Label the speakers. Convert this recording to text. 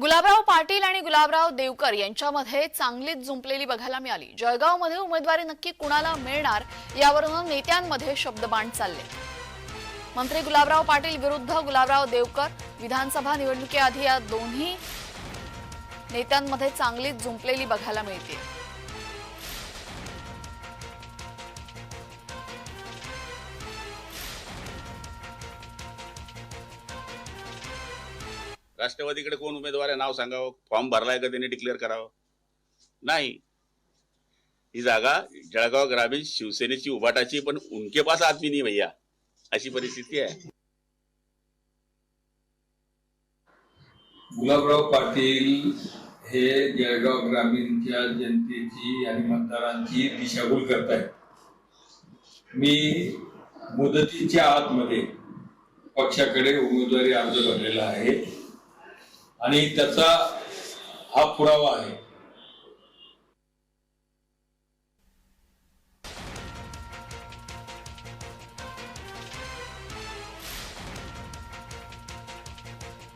Speaker 1: गुलाबराव पाटील आणि गुलाबराव देवकर यांच्यामध्ये चांगलीच जुंपलेली बघायला मिळाली. जळगावमध्ये उमेदवारी नक्की कुणाला मिळणार यावरून नेत्यांमध्ये शब्दबाण चालले. मंत्री गुलाबराव पाटील विरुद्ध गुलाबराव देवकर विधानसभा निवडणुकीआधी या दोन्ही नेत्यांमध्ये चांगलीच जुंपलेली बघायला मिळते.
Speaker 2: राष्ट्रवादीकडे कोण उमेदवार आहे नाव सांगावं? फॉर्म भरलाय का त्यांनी डिक्लेअर करावं? नाही. ही जागा जळगाव ग्रामीण शिवसेनेची उभाटाची पण उनके पास आदमी नाही भैया. अशी परिस्थिती आहे.
Speaker 3: गुलाबराव पाटील हे जळगाव ग्रामीणच्या जनतेची आणि मतदारांची दिशाभूल करतायत. मी मुदतीच्या आतमध्ये पक्षाकडे उमेदवारी अर्ज भरलेला आहे. आणि त्याचा हा पुरावा आहे.